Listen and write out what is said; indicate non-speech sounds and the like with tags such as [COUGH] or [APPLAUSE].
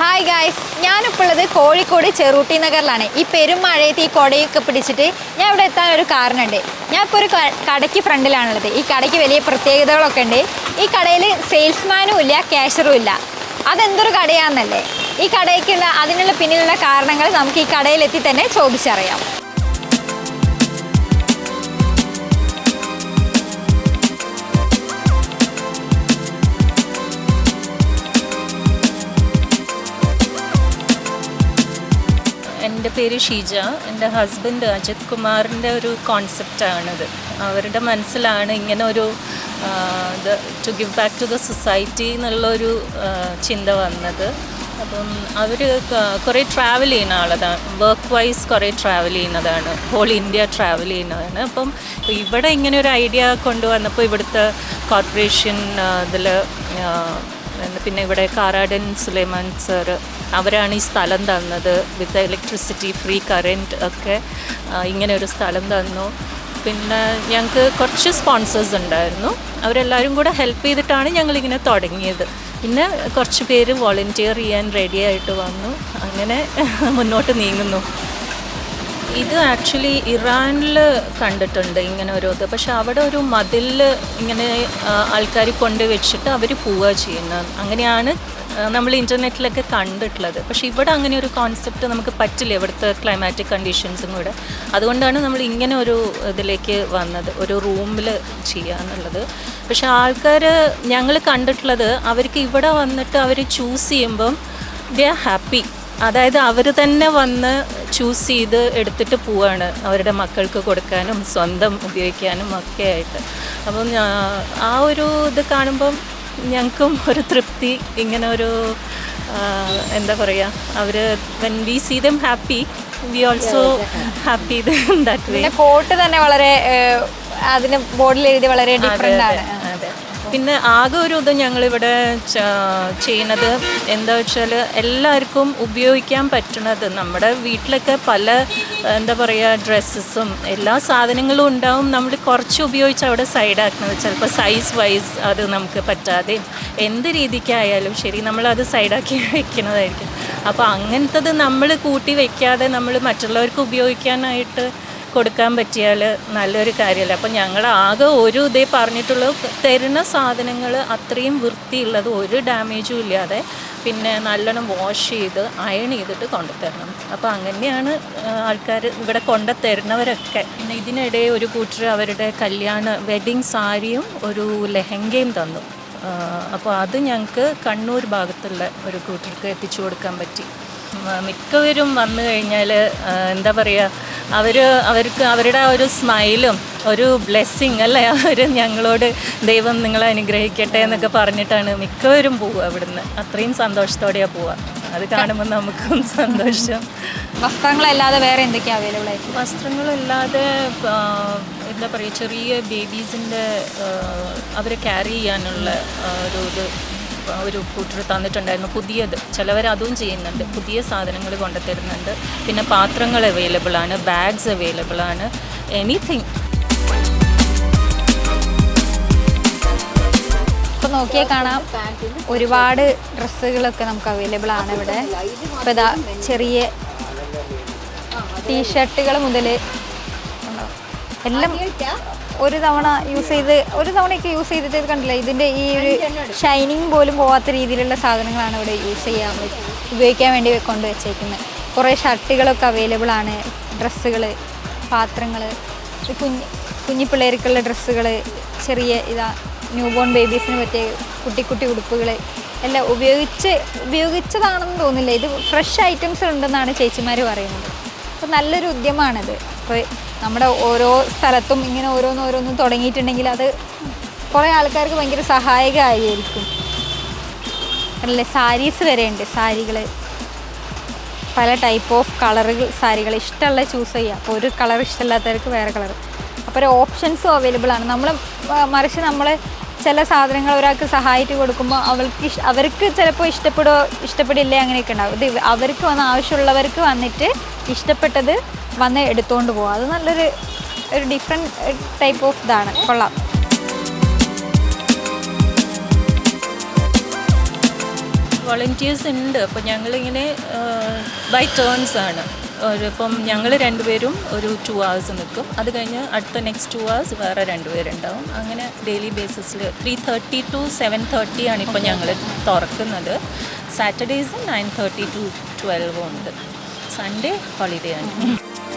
Hi guys ഞാനിപ്പോൾ ഉള്ളത് കോഴിക്കോട് ചെറുട്ടി നഗറിലാണ്. ഈ പെരുമഴയത്ത് ഈ കൊടയൊക്കെ പിടിച്ചിട്ട് ഞാൻ ഇവിടെ എത്താൻ ഒരു കാരണമുണ്ട്. ഞാൻ ഇപ്പോൾ ഒരു കടയ്ക്ക് ഫ്രണ്ടിലാണുള്ളത്. ഈ കടയ്ക്ക് വലിയ പ്രത്യേകതകളൊക്കെ ഉണ്ട്. ഈ കടയിൽ സെയിൽസ്മാനും ഇല്ല ക്യാഷറും ഇല്ല. അതെന്തൊരു കടയാണെന്നല്ലേ ഈ കടയ്ക്കുള്ള അതിനുള്ള പിന്നിലുള്ള കാരണങ്ങൾ നമുക്ക് ഈ കടയിലെത്തി തന്നെ ചോദിച്ചറിയാം. എന്റെ പേര് ഷീജ. എന്റെ ഹസ്ബൻഡ് അജിത് കുമാറിന്റെ ഒരു കോൺസെപ്റ്റാണിത് അവരുടെ മനസ്സിലാണ് ഇങ്ങനെ ഒരു to give back to the society എന്നുള്ളൊരു ചിന്ത വന്നത്. അപ്പം അവർ കുറേ ട്രാവൽ ചെയ്യുന്ന ആളതാണ്. വർക്ക് വൈസ് കുറേ ട്രാവൽ ചെയ്യുന്നതാണ്. ഹോൾ ഇന്ത്യ ട്രാവൽ ചെയ്യുന്നതാണ്. അപ്പം ഇവിടെ ഇങ്ങനെ ഒരു ഐഡിയ കൊണ്ടുവന്നപ്പോൾ ഇവിടുത്തെ കോർപ്പറേഷൻ ഇതിൽ പിന്നെ ഇവിടെ കാറാടൻ സുലൈമാൻ സർ അവരാണ് ഈ സ്ഥലം തന്നത് വിത്ത് ഇലക്ട്രിസിറ്റി ഫ്രീ കറന്റ് ഒക്കെ ഇങ്ങനെ ഒരു സ്ഥലം തന്നു. പിന്നെ ഞങ്ങൾക്ക് കുറച്ച് സ്പോൺസേഴ്സ് ഉണ്ടായിരുന്നു. അവരെല്ലാവരും കൂടെ ഹെൽപ്പ് ചെയ്തിട്ടാണ് ഞങ്ങളിങ്ങനെ തുടങ്ങിയത്. പിന്നെ കുറച്ച് പേര് വോളണ്ടിയർ ചെയ്യാൻ റെഡി ആയിട്ട് വന്നു. അങ്ങനെ മുന്നോട്ട് നീങ്ങുന്നു. ഇത് ആക്ച്വലി ഇറാനിൽ കണ്ടിട്ടുണ്ട് ഇങ്ങനെ ഒരു ഇത് പക്ഷെ അവിടെ ഒരു മതിൽ ഇങ്ങനെ ആൾക്കാർ കൊണ്ട് വെച്ചിട്ട് അവർ പോവുക ചെയ്യുന്നത്. അങ്ങനെയാണ് നമ്മൾ ഇന്റർനെറ്റിലൊക്കെ കണ്ടിട്ടുള്ളത്. പക്ഷേ ഇവിടെ അങ്ങനെ ഒരു കോൺസെപ്റ്റ് നമുക്ക് പറ്റില്ല ഇവിടുത്തെ ക്ലൈമാറ്റിക് കണ്ടീഷൻസും കൂടെ. അതുകൊണ്ടാണ് നമ്മൾ ഇങ്ങനെ ഒരു ഇതിലേക്ക് വന്നത് ഒരു റൂമിൽ ചെയ്യാന്നുള്ളത് പക്ഷെ ആൾക്കാർ ഞങ്ങൾ കണ്ടിട്ടുള്ളത് അവർക്ക് ഇവിടെ വന്നിട്ട് അവർ ചൂസ് ചെയ്യുമ്പം ദേ ആർ ഹാപ്പി അതായത് അവർ തന്നെ വന്ന് ചൂസ് ചെയ്ത് എടുത്തിട്ട് പോവാണ് അവരുടെ മക്കൾക്ക് കൊടുക്കാനും സ്വന്തം ഉപയോഗിക്കാനും ഒക്കെ ആയിട്ട്. അപ്പം ആ ഒരു ഇത് കാണുമ്പം ഞങ്ങൾക്കും ഒരു തൃപ്തി. ഇങ്ങനെ ഒരു എന്താ പറയുക അവർ when we see them happy we also happy that way coat തന്നെ വളരെ അതിന് ബോർഡിൽ എഴുതി വളരെ ഡിഫറെന്റ് ആണ്. പിന്നെ ആകെ ഒരു ഇത് ഞങ്ങളിവിടെ ചെയ്യുന്നത് എന്താ വെച്ചാൽ എല്ലാവർക്കും ഉപയോഗിക്കാൻ പറ്റുന്നത് നമ്മുടെ വീട്ടിലൊക്കെ പല എന്താ പറയുക ഡ്രസ്സസും എല്ലാ സാധനങ്ങളും ഉണ്ടാവും. നമ്മൾ കുറച്ച് ഉപയോഗിച്ച് അവിടെ സൈഡാക്കുന്നത് ചിലപ്പോൾ സൈസ് വൈസ് അത് നമുക്ക് പറ്റാതെ എന്ത് രീതിക്കായാലും ശരി നമ്മളത് സൈഡാക്കി [LAUGHS] വെക്കണതായിരിക്കും. അപ്പോൾ അങ്ങനത്തത് നമ്മൾ കൂട്ടി വയ്ക്കാതെ നമ്മൾ മറ്റുള്ളവർക്ക് ഉപയോഗിക്കാനായിട്ട് കൊടുക്കാൻ പറ്റിയാൽ നല്ലൊരു കാര്യമല്ല? അപ്പം ഞങ്ങൾ ആകെ ഒരു ഇതേ പറഞ്ഞിട്ടുള്ളൂ. തരുന്ന സാധനങ്ങൾ അത്രയും വൃത്തിയുള്ളത് ഒരു ഡാമേജും ഇല്ലാതെ പിന്നെ നല്ലോണം വാഷ് ചെയ്ത് അയൺ ചെയ്തിട്ട് കൊണ്ടുതരണം. അപ്പോൾ അങ്ങനെയാണ് ആൾക്കാർ ഇവിടെ കൊണ്ടു തരുന്നവരൊക്കെ പിന്നെ ഇതിനിടെ ഒരു കൂട്ടർ അവരുടെ കല്യാണ വെഡിങ് സാരിയും ഒരു ലെഹങ്കയും തന്നു. അപ്പോൾ അത് ഞങ്ങൾക്ക് കണ്ണൂർ ഭാഗത്തുള്ള ഒരു കൂട്ടർക്ക് എത്തിച്ചു കൊടുക്കാൻ പറ്റി. മിക്കവരും വന്നു കഴിഞ്ഞാൽ എന്താ പറയുക അവർ അവർക്ക് അവരുടെ ആ ഒരു സ്മൈലും ഒരു ബ്ലെസ്സിങ് അല്ലേ? അവർ ഞങ്ങളോട് ദൈവം നിങ്ങളെ അനുഗ്രഹിക്കട്ടെ എന്നൊക്കെ പറഞ്ഞിട്ടാണ് മിക്കവരും പോവുക അവിടുന്ന് അത്രയും സന്തോഷത്തോടെയാണ് പോവുക. അത് കാണുമ്പോൾ നമുക്കും സന്തോഷം. വസ്ത്രങ്ങളല്ലാതെ വേറെ എന്തൊക്കെയാണ് അവൈലബിൾ ആയിട്ട്? വസ്ത്രങ്ങളല്ലാതെ എന്താ പറയുക ചെറിയ ബേബീസിന്റെ അവരെ ക്യാരി ചെയ്യാനുള്ള ഒരു ഇത് ഒരു കൂട്ടർ തന്നിട്ടുണ്ടായിരുന്നു. പുതിയത് ചിലവർ അതും ചെയ്യുന്നുണ്ട്. പുതിയ സാധനങ്ങൾ കൊണ്ടുതരുന്നുണ്ട് പിന്നെ പാത്രങ്ങൾ അവൈലബിൾ ആണ്. ബാഗ്സ് അവൈലബിൾ ആണ്. എനിത്തിങ് ഇപ്പൊ നോക്കിയാൽ കാണാം. ഒരുപാട് ഡ്രസ്സുകളൊക്കെ നമുക്ക് അവൈലബിൾ ആണ് ഇവിടെ. ഇപ്പൊ ഇതാ ചെറിയ ടീഷർട്ടുകൾ മുതൽ എല്ലാം ഒരു തവണ യൂസ് ചെയ്ത് ഒരു തവണയൊക്കെ യൂസ് ചെയ്തിട്ട് കണ്ടില്ലേ? ഇതിന്റെ ഈ ഒരു ഷൈനിങ് പോലും പോവാത്ത രീതിയിലുള്ള സാധനങ്ങളാണ് ഇവിടെ യൂസ് ചെയ്യാൻ ഉപയോഗിക്കാൻ വേണ്ടി കൊണ്ടുവച്ചേക്കുന്നത് കുറേ ഷർട്ടുകളൊക്കെ അവൈലബിൾ ആണ്. ഡ്രസ്സുകൾ പാത്രങ്ങൾ കുഞ്ഞ് കുഞ്ഞി പിള്ളേർക്കുള്ള ഡ്രസ്സുകൾ ചെറിയ ഇതാ ന്യൂ ബോൺ ബേബീസിന് പറ്റിയ കുട്ടി കുട്ടി ഉടുപ്പുകൾ എല്ലാം ഉപയോഗിച്ച് ഉപയോഗിച്ചതാണെന്ന് തോന്നില്ല ഇത് ഫ്രഷ് ഐറ്റംസ് ഉണ്ടെന്നാണ് ചേച്ചിമാർ പറയുന്നത്. അപ്പോൾ നല്ലൊരു ഉദ്യമമാണിത്. അപ്പോൾ നമ്മുടെ ഓരോ സ്ഥലത്തും ഇങ്ങനെ ഓരോന്ന് ഓരോന്നും തുടങ്ങിയിട്ടുണ്ടെങ്കിൽ അത് കുറേ ആൾക്കാർക്ക് ഭയങ്കര സഹായകമായിരിക്കും. അല്ലേ? സാരീസ് വരെ ഉണ്ട്. സാരികൾ പല ടൈപ്പ് ഓഫ് കളറുകൾ സാരികൾ ഇഷ്ടമുള്ള ചൂസ് ചെയ്യുക. അപ്പോൾ ഒരു കളർ ഇഷ്ടമില്ലാത്തവർക്ക് വേറെ കളർ അപ്പോൾ ഓപ്ഷൻസും അവൈലബിൾ ആണ്. നമ്മൾ മറിച്ച് നമ്മൾ ചില സാധനങ്ങൾ ഒരാൾക്ക് സഹായിട്ട് കൊടുക്കുമ്പോൾ അവൾക്ക് ഇഷ്- അവർക്ക് ചിലപ്പോൾ ഇഷ്ടപ്പെടുമോ ഇഷ്ടപ്പെടില്ലേ അങ്ങനെയൊക്കെ ഉണ്ടാവും. ഇത് അവർക്ക് വന്ന് ആവശ്യമുള്ളവർക്ക് വന്നിട്ട് ഇഷ്ടപ്പെട്ടത് വന്ന് എടുത്തുകൊണ്ട് പോകാം അത് നല്ലൊരു ഒരു ഡിഫറെന്റ് ടൈപ്പ് ഓഫ് ഇതാണ്. കൊള്ളാം. വോളണ്ടിയേഴ്സ് ഉണ്ട്. അപ്പോൾ ഞങ്ങളിങ്ങനെ ബൈ ടേൺസ് ആണ്. ഒരു ഇപ്പം ഞങ്ങൾ രണ്ടുപേരും ഒരു ടു അവേഴ്സ് നിൽക്കും അത് കഴിഞ്ഞ് അടുത്ത നെക്സ്റ്റ് ടു അവേഴ്സ് വേറെ രണ്ടുപേരുണ്ടാവും. അങ്ങനെ daily ബേസിസിൽ three thirty two seven thirty ആണ് ഇപ്പോൾ ഞങ്ങൾ തുറക്കുന്നത്. സാറ്റർഡേയ്സ് നയൻ തേർട്ടി ടു ട്വൽവും ഉണ്ട്. சண்டே ஹாலிடே அன்னைக்கு